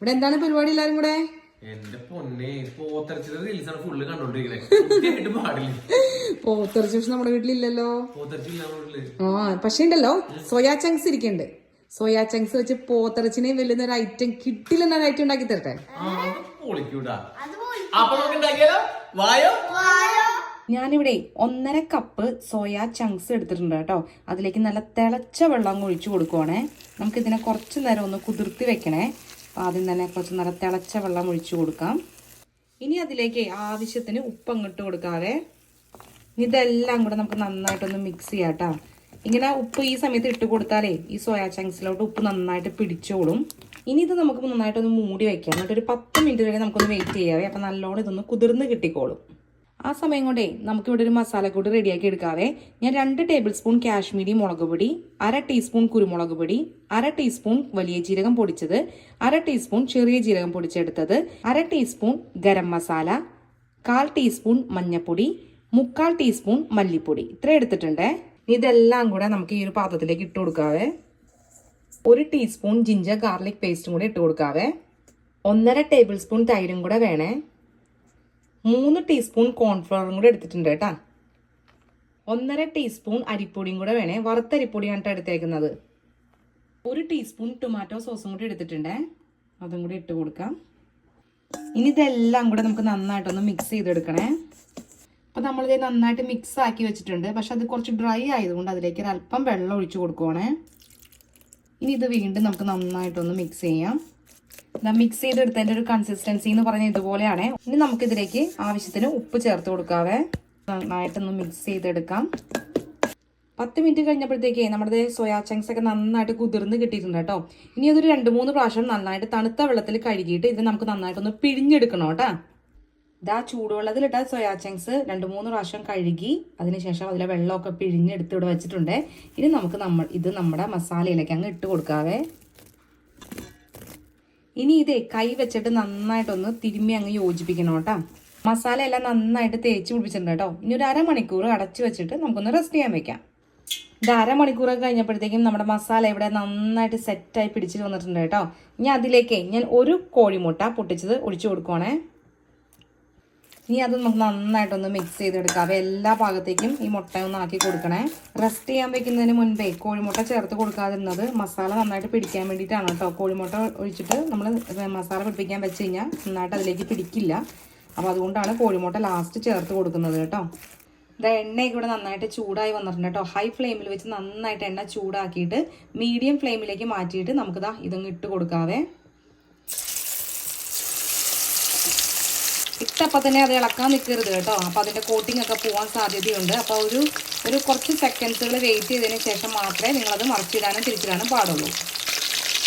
ഇവിടെ എന്താണ് പരിപാടി എല്ലാരും കൂടെ? എന്റെ പൊന്നെ പോത്തരച്ചിന്റെ റീൽസാണ് ഫുള്ള് കണ്ടോണ്ടിരിക്കുന്നത് പാടില്ല? പോത്തിറച്ചി പക്ഷെ നമ്മുടെ വീട്ടിലില്ലല്ലോ. ആ പക്ഷെ ഉണ്ടല്ലോ സോയാ ചങ്ക്സ് ഇരിക്കുന്നുണ്ട്. സോയാ ചങ്ക്സ് വെച്ച് പോത്തറച്ചിനെ വെല്ലുന്ന ഒരു ഐറ്റം കിട്ടില്ല ഒരു ഐറ്റം ഉണ്ടാക്കി തരട്ടെ? ആ അത് പൊളിക്കൂടാ അപ്പൊ നമുക്ക് ഉണ്ടാക്കിയാലോ? വായോ? ഞാനിവിടെ ഒന്നര കപ്പ് സോയാ ചങ്ക്സ് എടുത്തിട്ടുണ്ട് കേട്ടോ. അതിലേക്ക് നല്ല തിളച്ച വെള്ളം ഒഴിച്ചു കൊടുക്കുവാണേ. നമുക്ക് ഇതിനെ കുറച്ച് നേരം ഒന്ന് കുതിർത്തി വെക്കണേ. അപ്പോൾ ആദ്യം തന്നെ കുറച്ച് നല്ല തിളച്ച വെള്ളം ഒഴിച്ചു കൊടുക്കാം. ഇനി അതിലേക്ക് ആവശ്യത്തിന് ഉപ്പ് അങ്ങോട്ട് കൊടുക്കാവേ. ഇനി ഇതെല്ലാം കൂടെ നമുക്ക് നന്നായിട്ടൊന്ന് മിക്സ് ചെയ്യാം കേട്ടോ ഇങ്ങനെ ഉപ്പ് ഈ സമയത്ത് ഇട്ട് കൊടുത്താലേ ഈ സോയാ ചങ്ക്സിലോട്ട് ഉപ്പ് നന്നായിട്ട് പിടിച്ചോളും. ഇനി ഇത് നമുക്ക് നന്നായിട്ടൊന്ന് മൂടി വെക്കാം. എന്നിട്ട് ഒരു പത്ത് മിനിറ്റ് വരെ നമുക്കൊന്ന് വെയിറ്റ് ചെയ്യാവേ. അപ്പം നല്ലോണം ഇതൊന്ന് കുതിർന്ന് കിട്ടിക്കോളും. ആ സമയം കൊണ്ടേ നമുക്കിവിടെ ഒരു മസാലക്കൂട്ട് റെഡിയാക്കി എടുക്കാവേ. ഞാൻ രണ്ട് ടേബിൾ സ്പൂൺ കാശ്മീരി മുളക് പൊടി അര ടീസ്പൂൺ കുരുമുളക് പൊടി അര ടീസ്പൂൺ വലിയ ജീരകം പൊടിച്ചത് അര ടീസ്പൂൺ ചെറിയ ജീരകം പൊടിച്ചെടുത്തത് അര ടീസ്പൂൺ ഗരം മസാല കാൽ ടീസ്പൂൺ മഞ്ഞൾപ്പൊടി മുക്കാൽ ടീസ്പൂൺ മല്ലിപ്പൊടി. ഇത്ര എടുത്തിട്ടുണ്ട്. ഇതെല്ലാം കൂടെ നമുക്ക് ഈ ഒരു പാത്രത്തിലേക്ക് ഇട്ട് കൊടുക്കാവേ. ഒരു ടീസ്പൂൺ ജിഞ്ചർ ഗാർലിക് പേസ്റ്റും കൂടെ ഇട്ട് കൊടുക്കാവേ. ഒന്നര ടേബിൾ സ്പൂൺ തൈരും കൂടെ വേണേ. മൂന്ന് ടീസ്പൂൺ കോൺഫ്ലവറും കൂടെ എടുത്തിട്ടുണ്ട് കേട്ടാ. ഒന്നര ടീസ്പൂൺ അരിപ്പൊടിയും കൂടെ വേണേ. വറുത്ത അരിപ്പൊടിയാണ് കേട്ടോ എടുത്തേക്കുന്നത്. ഒരു ടീസ്പൂൺ ടൊമാറ്റോ സോസും കൂടി എടുത്തിട്ടുണ്ട്. അതും കൂടി ഇട്ട് കൊടുക്കാം. ഇനി ഇതെല്ലാം കൂടെ നമുക്ക് നന്നായിട്ടൊന്ന് മിക്സ് ചെയ്തെടുക്കണേ. അപ്പോൾ നമ്മളിത് നന്നായിട്ട് മിക്സ് ആക്കി വെച്ചിട്ടുണ്ട്. പക്ഷെ അത് കുറച്ച് ഡ്രൈ ആയതുകൊണ്ട് അതിലേക്ക് ഒരു അല്പം വെള്ളം ഒഴിച്ചു കൊടുക്കുവാണേ. ഇനി ഇത് വീണ്ടും നമുക്ക് നന്നായിട്ടൊന്ന് മിക്സ് ചെയ്യാം. ഇതാ മിക്സ് ചെയ്തെടുത്തതിന്റെ ഒരു കൺസിസ്റ്റൻസി എന്ന് പറഞ്ഞാൽ ഇതുപോലെയാണ്. ഇനി നമുക്കിതിലേക്ക് ആവശ്യത്തിന് ഉപ്പ് ചേർത്ത് കൊടുക്കാവേ. നന്നായിട്ടൊന്ന് മിക്സ് ചെയ്തെടുക്കാം. പത്ത് മിനിറ്റ് കഴിഞ്ഞപ്പോഴത്തേക്ക് നമ്മുടെ സോയാ ചങ്ക്സ് ഒക്കെ നന്നായിട്ട് കുതിർന്ന് കിട്ടിയിട്ടുണ്ട് കേട്ടോ. ഇനി അതൊരു രണ്ട് മൂന്ന് പ്രാവശ്യം നന്നായിട്ട് തണുത്ത വെള്ളത്തിൽ കഴുകിയിട്ട് ഇത് നമുക്ക് നന്നായിട്ടൊന്ന് പിഴിഞ്ഞെടുക്കണം കേട്ടോ. ഇതാ ചൂടുവെള്ളത്തിലിട്ട സോയാ ചങ്ക്സ് രണ്ട് മൂന്ന് പ്രാവശ്യം കഴുകി അതിനുശേഷം അതിലെ വെള്ളമൊക്കെ പിഴിഞ്ഞെടുത്ത് ഇവിടെ വെച്ചിട്ടുണ്ട്. ഇനി നമുക്ക് നമ്മൾ ഇത് നമ്മുടെ മസാലയിലേക്ക് അങ്ങ് ഇട്ട് കൊടുക്കാവേ. ഇനി ഇതേ കൈ വെച്ചിട്ട് നന്നായിട്ടൊന്ന് തിരുമ്മി അങ്ങ് യോജിപ്പിക്കണം കേട്ടോ. മസാല എല്ലാം നന്നായിട്ട് തേച്ച് പിടിപ്പിച്ചിട്ടുണ്ട് കേട്ടോ. ഇനി ഒരു അരമണിക്കൂർ അടച്ചു വെച്ചിട്ട് നമുക്കൊന്ന് റെസ്റ്റ് ചെയ്യാൻ വെക്കാം. ഇത് അരമണിക്കൂറൊക്കെ കഴിഞ്ഞപ്പോഴത്തേക്കും നമ്മുടെ മസാല ഇവിടെ നന്നായിട്ട് സെറ്റായി പിടിച്ചിട്ട് വന്നിട്ടുണ്ട് കേട്ടോ. ഇനി അതിലേക്ക് ഞാൻ ഒരു കോഴിമുട്ട പൊട്ടിച്ചത് ഒഴിച്ചു കൊടുക്കുവാണേ. ഇനി അത് നന്നായിട്ടൊന്ന് മിക്സ് ചെയ്തെടുക്കാം. എല്ലാ ഭാഗത്തേക്കും ഈ മുട്ട ഒന്ന് ആക്കി കൊടുക്കണേ. റെസ്റ്റ് ചെയ്യാൻ വെക്കുന്നതിന് മുൻപേ കോഴിമുട്ട ചേർത്ത് കൊടുക്കാതിരുന്നത് മസാല നന്നായിട്ട് പിടിക്കാൻ വേണ്ടിയിട്ടാണ് കേട്ടോ. കോഴിമുട്ട ഒഴിച്ചിട്ട് നമ്മൾ മസാല പിടിപ്പിക്കാൻ വെച്ച് കഴിഞ്ഞാൽ നന്നായിട്ട് അതിലേക്ക് പിടിക്കില്ല. അപ്പോൾ അതുകൊണ്ടാണ് കോഴിമുട്ട ലാസ്റ്റ് ചേർത്ത് കൊടുക്കുന്നത് കേട്ടോ. ഇതാ എണ്ണയൊക്കെ ഇവിടെ നന്നായിട്ട് ചൂടായി വന്നിട്ടുണ്ട് കേട്ടോ. ഹൈ ഫ്ലെയിമിൽ വെച്ച് നന്നായിട്ട് എണ്ണ ചൂടാക്കിയിട്ട് മീഡിയം ഫ്ലെയിമിലേക്ക് മാറ്റിയിട്ട് നമുക്കിതാ ഇതങ്ങ് ഇട്ട് കൊടുക്കാവേ. ഇട്ടപ്പോൾ തന്നെ അത് ഇളക്കാൻ നിൽക്കരുത് കേട്ടോ. അപ്പോൾ അതിന്റെ കോട്ടിംഗ് ഒക്കെ പോകാൻ സാധ്യതയുണ്ട്. അപ്പോൾ ഒരു ഒരു കുറച്ച് സെക്കൻഡ്സുകൾ വെയിറ്റ് ചെയ്തതിന് ശേഷം മാത്രമേ നിങ്ങളത് മറിച്ചിടാനും തിരിച്ചിടാനും പാടുള്ളൂ.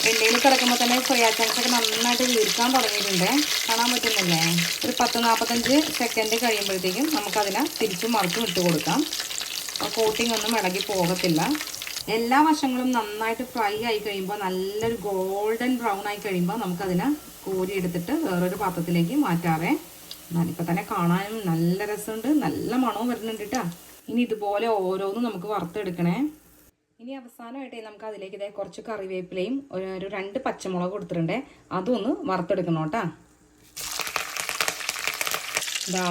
വെണ്ടയിൽ കിടക്കുമ്പോൾ തന്നെ സോയാ ചങ്ക്സ് ഒക്കെ നന്നായിട്ട് വീർക്കാൻ തുടങ്ങിയിട്ടുണ്ട്. കാണാൻ പറ്റുന്നില്ലേ? ഒരു പത്ത് നാൽപ്പത്തഞ്ച് സെക്കൻഡ് കഴിയുമ്പോഴത്തേക്കും നമുക്കതിനെ തിരിച്ചും മറിച്ചും ഇട്ട് കൊടുക്കാം. കോട്ടിംഗ് ഒന്നും ഇളകി പോകത്തില്ല. എല്ലാ വശങ്ങളും നന്നായിട്ട് ഫ്രൈ ആയി കഴിയുമ്പോൾ നല്ലൊരു ഗോൾഡൻ ബ്രൗൺ ആയി കഴിയുമ്പോൾ നമുക്കതിനെ കോരി എടുത്തിട്ട് വേറൊരു പാത്രത്തിലേക്ക് മാറ്റാവേ. എന്നാലിപ്പോൾ തന്നെ കാണാനും നല്ല രസമുണ്ട്. നല്ല മണവും വരുന്നുണ്ട് കേട്ടോ ഇനി ഇതുപോലെ ഓരോന്നും നമുക്ക് വറുത്തെടുക്കണേ. ഇനി അവസാനമായിട്ട് നമുക്ക് അതിലേക്ക് ഇതേ കുറച്ച് കറിവേപ്പിലയും ഒരു രണ്ട് പച്ചമുളക് കൊടുത്തിട്ടുണ്ട്. അതൊന്ന് വറുത്തെടുക്കണം കേട്ടോ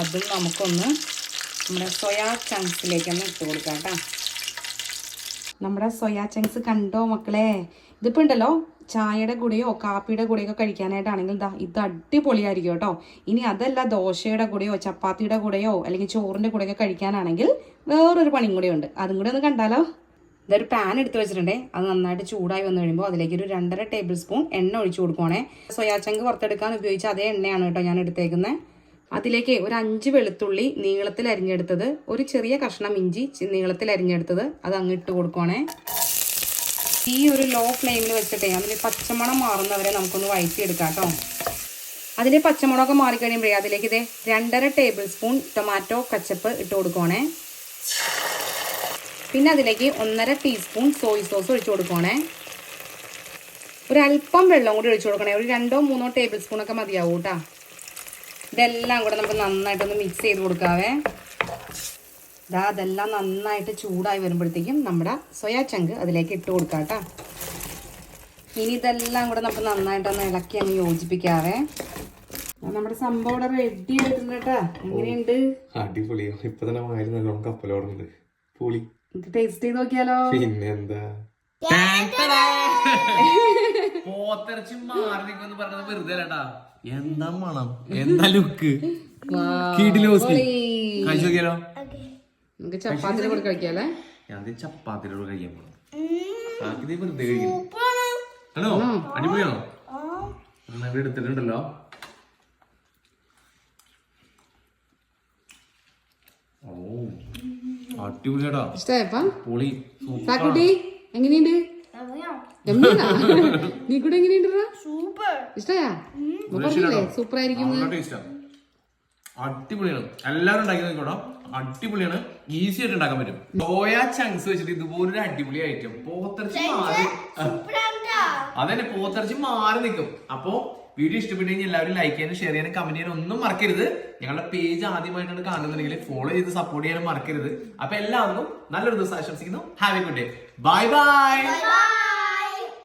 അതും നമുക്കൊന്ന് നമ്മുടെ സോയാ ചങ്ക്സിലേക്ക് ഒന്ന് ഇട്ട് കൊടുക്കാം കേട്ടോ നമ്മുടെ സോയാ ചങ്ക്സ് കണ്ടോ മക്കളെ? ഇതിപ്പോൾ ഉണ്ടല്ലോ ചായയുടെ കൂടെയോ കാപ്പിയുടെ കൂടെയൊക്കെ കഴിക്കാനായിട്ടാണെങ്കിൽ ദാ ഇത് അടിപൊളിയായിരിക്കും കേട്ടോ. ഇനി അതല്ല ദോശയുടെ കൂടെയോ ചപ്പാത്തിയുടെ കൂടെയോ അല്ലെങ്കിൽ ചോറിന്റെ കൂടെയൊക്കെ കഴിക്കാനാണെങ്കിൽ വേറൊരു പണിയും കൂടെ ഉണ്ട്. അതും കൂടെ ഒന്ന് കണ്ടാലോ? ഇതൊരു പാൻ എടുത്ത് വെച്ചിട്ടുണ്ടേ. അത് നന്നായിട്ട് ചൂടായി വന്നു കഴിയുമ്പോൾ അതിലേക്ക് ഒരു രണ്ടര ടേബിൾ സ്പൂൺ എണ്ണ ഒഴിച്ചു കൊടുക്കുവാണേ. സോയാ ചങ്ക് വറുത്തെടുക്കാൻ ഉപയോഗിച്ച അതേ എണ്ണയാണ് കേട്ടോ ഞാൻ എടുത്തേക്കുന്നത് അതിലേക്ക് ഒരു അഞ്ച് വെളുത്തുള്ളി നീളത്തിൽ അരിഞ്ഞെടുത്തത് ഒരു ചെറിയ കഷ്ണം ഇഞ്ചി നീളത്തിൽ അരിഞ്ഞെടുത്തത് അത് അങ്ങ് ഇട്ട് കൊടുക്കുവാണേ. ഈ ഒരു ലോ ഫ്ലെയിമിൽ വെച്ചിട്ടേ അതിൽ പച്ചമണം മാറുന്നവരെ നമുക്കൊന്ന് വഴറ്റിയെടുക്കാം കേട്ടോ. അതിലെ പച്ചമുളകൊക്കെ മാറിക്കഴിയുമ്പോഴേ അതിലേക്ക് ഇതേ രണ്ടര ടേബിൾ സ്പൂൺ ടൊമാറ്റോ കച്ചപ്പ് ഇട്ട് കൊടുക്കുവാണേ. പിന്നെ അതിലേക്ക് ഒന്നര ടീസ്പൂൺ സോയ് സോസ് ഒഴിച്ചു കൊടുക്കുവാണേ. ഒരല്പം വെള്ളം കൂടി ഒഴിച്ചു കൊടുക്കണേ. ഒരു രണ്ടോ മൂന്നോ ടേബിൾ സ്പൂണൊക്കെ മതിയാവും കേട്ടോ. ഇതെല്ലാം കൂടെ നമുക്ക് നന്നായിട്ടൊന്ന് മിക്സ് ചെയ്ത് കൊടുക്കാവേ. ഇതാ അതെല്ലാം നന്നായിട്ട് ചൂടായി വരുമ്പോഴത്തേക്കും നമ്മുടെ സോയാ ചങ്ക് അതിലേക്ക് ഇട്ട് കൊടുക്കാം കേട്ടോ. ഇനി ഇതെല്ലാം കൂടെ നമുക്ക് നന്നായിട്ടൊന്ന് ഇളക്കി അങ്ങ് യോജിപ്പിക്കാവേ. നമ്മുടെ സംഭവം ഇവിടെ റെഡി ആയിട്ടുണ്ട് കേട്ടാ. എങ്ങനെയുണ്ട്? അടിപൊളിയോ. ഇപ്പൊ തന്നെ പൊളി. ടേസ്റ്റ് ചെയ്ത് നോക്കിയാലോ? പിന്നെ എന്താ പോത്തിറച്ചി മാറി നിൽക്കുമെന്ന് പറഞ്ഞത് വെറുതെ അല്ലട്ടാ. എന്താ മണം? എന്താ ലുക്ക്? കഴിച്ചു നോക്കിയാലോ? നമുക്ക് ചപ്പാത്തിയുടെ കൂടെ കഴിക്കാല്ലേ ഞാൻ ചപ്പാത്തിയോട് കഴിക്കാൻ പോണം. ബാക്കി വെറുതെ കഴിക്കുന്നു. ഹലോ അടിപൊളിയാണോ? എടുത്തിട്ടുണ്ടല്ലോ. ഓ അടിപൊളിയാടാ. ഇഷ്ടമായപ്പാ പൊളി സൂപ്പർ എങ്ങനെയുണ്ട്? നീ കൂടെ എങ്ങനെയുണ്ട് ഇഷ്ടയാ? സൂപ്പർ ആയിരിക്കും അടിപൊളിയാണ്. എല്ലാവരും ഉണ്ടാക്കി നോക്കണം അടിപൊളിയാണ്. ഈസി ആയിട്ട് ഉണ്ടാക്കാൻ പറ്റും. സോയ ചങ്ക്സ് വെച്ചിട്ട് ഇതുപോലൊരു അടിപൊളി ഐറ്റം പോത്തിറച്ചി മാറി അതന്നെ പോത്തിറച്ചി മാറി നിൽക്കും അപ്പോ വീഡിയോ ഇഷ്ടപ്പെട്ടെങ്കിൽ എല്ലാവരും ലൈക്ക് ചെയ്യാനും ഷെയർ ചെയ്യാനും കമന്റ് ചെയ്യാനും ഒന്നും മറക്കരുത്. ഞങ്ങളുടെ പേജ് ആദ്യമായിട്ടാണ് കാണുന്നുണ്ടെങ്കിൽ ഫോളോ ചെയ്ത് സപ്പോർട്ട് ചെയ്യാനും മറക്കരുത്. അപ്പൊ എല്ലാവർക്കും നല്ലൊരു ദിവസം ആശംസിക്കുന്നു. Have a good day Bye bye. bye, -bye.